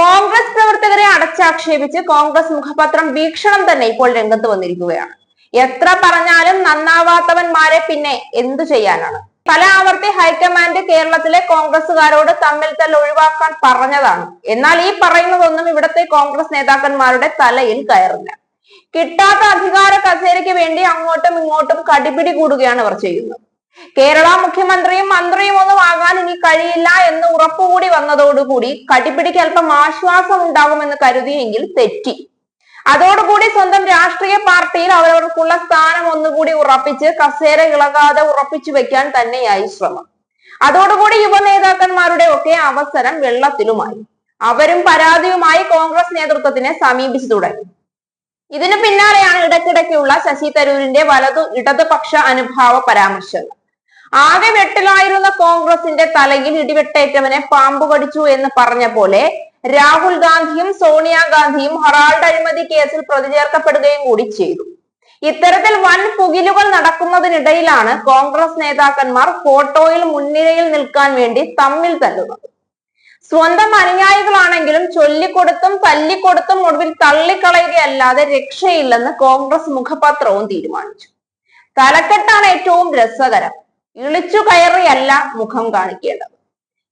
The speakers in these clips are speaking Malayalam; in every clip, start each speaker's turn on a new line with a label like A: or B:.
A: കോൺഗ്രസ് പ്രവർത്തകരെ അടച്ചാക്ഷേപിച്ച് കോൺഗ്രസ് മുഖപത്രം വീക്ഷണം തന്നെ ഇപ്പോൾ രംഗത്ത് വന്നിരിക്കുകയാണ്. എത്ര പറഞ്ഞാലും നന്നാവാത്തവന്മാരെ പിന്നെ എന്തു ചെയ്യാനാണ്? പല ആവർത്തി ഹൈക്കമാൻഡ് കേരളത്തിലെ കോൺഗ്രസുകാരോട് തമ്മിൽ തല്ല ഒഴിവാക്കാൻ പറഞ്ഞതാണ്. എന്നാൽ ഈ പറയുന്നതൊന്നും ഇവിടത്തെ കോൺഗ്രസ് നേതാക്കന്മാരുടെ തലയിൽ കയറില്ല. കിട്ടാത്ത അധികാര കസേരയ്ക്ക് വേണ്ടി അങ്ങോട്ടും ഇങ്ങോട്ടും കടിപിടി കൂടുകയാണ് അവർ ചെയ്യുന്നത്. കേരള മുഖ്യമന്ത്രിയും മന്ത്രിയും ഒന്നും ആകാൻ ഇനി കഴിയില്ല എന്ന് ഉറപ്പുകൂടി വന്നതോടുകൂടി കടിപിടിക്ക് അല്പം ആശ്വാസം ഉണ്ടാകുമെന്ന് കരുതിയെങ്കിൽ തെറ്റി. അതോടുകൂടി സ്വന്തം രാഷ്ട്രീയ പാർട്ടിയിൽ അവരവർക്കുള്ള സ്ഥാനം ഒന്നുകൂടി ഉറപ്പിച്ച് കസേര ഇളകാതെ ഉറപ്പിച്ചു വെക്കാൻ തന്നെയായി ശ്രമം. അതോടുകൂടി യുവ നേതാക്കന്മാരുടെ ഒക്കെ അവസരം വെള്ളത്തിലുമായി. അവരും പരാതിയുമായി കോൺഗ്രസ് നേതൃത്വത്തിനെ സമീപിച്ചു തുടങ്ങി. ഇതിനു പിന്നാലെയാണ് ഇടയ്ക്കിടയ്ക്കുള്ള ശശി തരൂരിന്റെ വലതു ഇടതുപക്ഷ അനുഭാവ പരാമർശങ്ങൾ. ആകെ വെട്ടിലായിരുന്ന കോൺഗ്രസിന്റെ തലയിൽ ഇടിവെട്ടേറ്റവനെ പാമ്പ് കടിച്ചു എന്ന് പറഞ്ഞ പോലെ രാഹുൽ ഗാന്ധിയും സോണിയാഗാന്ധിയും ഹറാൾഡ് അഴിമതി കേസിൽ പ്രതിചേർക്കപ്പെടുകയും കൂടി ചെയ്തു. ഇത്തരത്തിൽ വൻ പുകിലുകൾ നടക്കുന്നതിനിടയിലാണ് കോൺഗ്രസ് നേതാക്കന്മാർ ഫോട്ടോയിൽ മുൻനിരയിൽ നിൽക്കാൻ വേണ്ടി തമ്മിൽ തല്ലുന്നത്. സ്വന്തം അനുയായികളാണെങ്കിലും ചൊല്ലിക്കൊടുത്തും തല്ലിക്കൊടുത്തും ഒടുവിൽ തള്ളിക്കളയുകയല്ലാതെ രക്ഷയില്ലെന്ന് കോൺഗ്രസ് മുഖപത്രവും തീരുമാനിച്ചു. തലക്കെട്ടാണ് ഏറ്റവും രസകരം. ഇളിച്ചു കയറിയല്ല മുഖം കാണിക്കേണ്ടത്.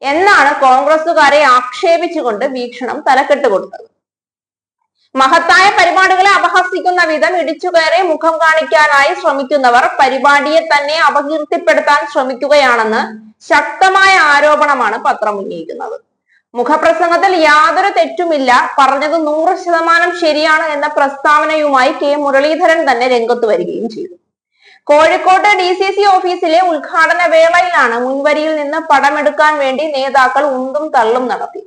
A: എന്നാണ് കോൺഗ്രസുകാരെ ആക്ഷേപിച്ചുകൊണ്ട് വീക്ഷണം തലക്കെട്ട് കൊടുത്തത്. മഹത്തായ പരിപാടികളെ അപഹസിക്കുന്ന വിധം ഇടിച്ചു കയറി മുഖം കാണിക്കാനായി ശ്രമിക്കുന്നവർ പരിപാടിയെ തന്നെ അപകീർത്തിപ്പെടുത്താൻ ശ്രമിക്കുകയാണെന്ന് ശക്തമായ ആരോപണമാണ് പത്രം ഉന്നയിക്കുന്നത്. മുഖപ്രസംഗത്തിൽ യാതൊരു തെറ്റുമില്ല പറഞ്ഞത് നൂറ് ശതമാനം ശരിയാണ് എന്ന പ്രസ്താവനയുമായി കെ മുരളീധരൻ തന്നെ രംഗത്ത് വരികയും ചെയ്തു. കോഴിക്കോട് ഡി സി സി ഓഫീസിലെ ഉദ്ഘാടന വേളയിലാണ് മുൻവരിയിൽ നിന്ന് പടമെടുക്കാൻ വേണ്ടി നേതാക്കൾ ഉന്തും തള്ളും നടത്തി.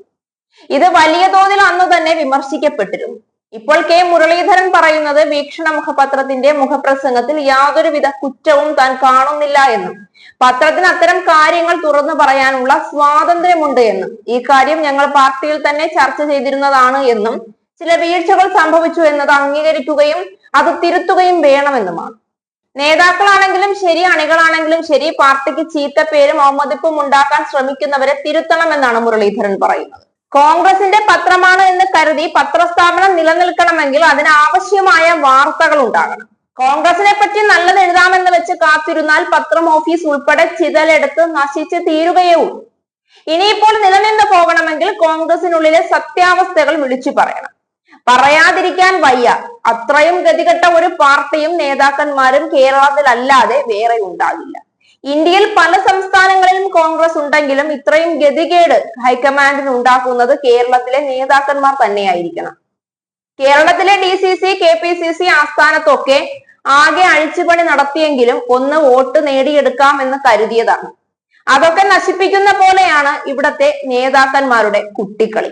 A: ഇത് വലിയ തോതിൽ അന്ന് തന്നെ വിമർശിക്കപ്പെട്ടിരുന്നു. ഇപ്പോൾ കെ മുരളീധരൻ പറയുന്നത് വീക്ഷണ മുഖപത്രത്തിന്റെ മുഖപ്രസംഗത്തിൽ യാതൊരുവിധ കുറ്റവും താൻ കാണുന്നില്ല എന്നും പത്രത്തിന് അത്തരം കാര്യങ്ങൾ തുറന്നു പറയാനുള്ള സ്വാതന്ത്ര്യമുണ്ട് എന്നും ഈ കാര്യം ഞങ്ങൾ പാർട്ടിയിൽ തന്നെ ചർച്ച ചെയ്തിരുന്നതാണ് എന്നും ചില വീഴ്ചകൾ സംഭവിച്ചു എന്നത് അംഗീകരിക്കുകയും അത് തിരുത്തുകയും വേണമെന്നുമാണ്. നേതാക്കളാണെങ്കിലും ശരി അണികളാണെങ്കിലും ശരി പാർട്ടിക്ക് ചീത്ത പേരും അവമതിപ്പും ഉണ്ടാക്കാൻ ശ്രമിക്കുന്നവരെ തിരുത്തണമെന്നാണ് മുരളീധരൻ പറയുന്നത്. കോൺഗ്രസിന്റെ പത്രമാണ് എന്ന് കരുതി പത്രസ്ഥാപനം നിലനിൽക്കണമെങ്കിൽ അതിനാവശ്യമായ വാർത്തകൾ ഉണ്ടാകണം. കോൺഗ്രസിനെ പറ്റി നല്ലത് എഴുതാമെന്ന് വെച്ച് കാത്തിരുന്നാൽ പത്രം ഓഫീസ് ഉൾപ്പെടെ ചിതലെടുത്ത് നശിച്ച് തീരുകയേ ഉള്ളൂ. ഇനിയിപ്പോൾ നിലനിന്ന് പോകണമെങ്കിൽ കോൺഗ്രസിനുള്ളിലെ സത്യാവസ്ഥകൾ വിളിച്ചു പറയണം. പറയാതിരിക്കാൻ വയ്യ. അത്രയും ഗതികെട്ട ഒരു പാർട്ടിയും നേതാക്കന്മാരും കേരളത്തിൽ അല്ലാതെ വേറെ ഉണ്ടാകില്ല. ഇന്ത്യയിൽ പല സംസ്ഥാനങ്ങളിലും കോൺഗ്രസ് ഉണ്ടെങ്കിലും ഇത്രയും ഗതികേട് ഹൈക്കമാൻഡിന് ഉണ്ടാക്കുന്നത് കേരളത്തിലെ നേതാക്കന്മാർ തന്നെയായിരിക്കണം. കേരളത്തിലെ D C C K P C C ആസ്ഥാനത്തൊക്കെ ആകെ അഴിച്ചുപണി നടത്തിയെങ്കിലും ഒന്ന് വോട്ട് നേടിയെടുക്കാം എന്ന് കരുതിയതാണ്. അതൊക്കെ നശിപ്പിക്കുന്ന പോലെയാണ് ഇവിടത്തെ നേതാക്കന്മാരുടെ കുട്ടിക്കളി.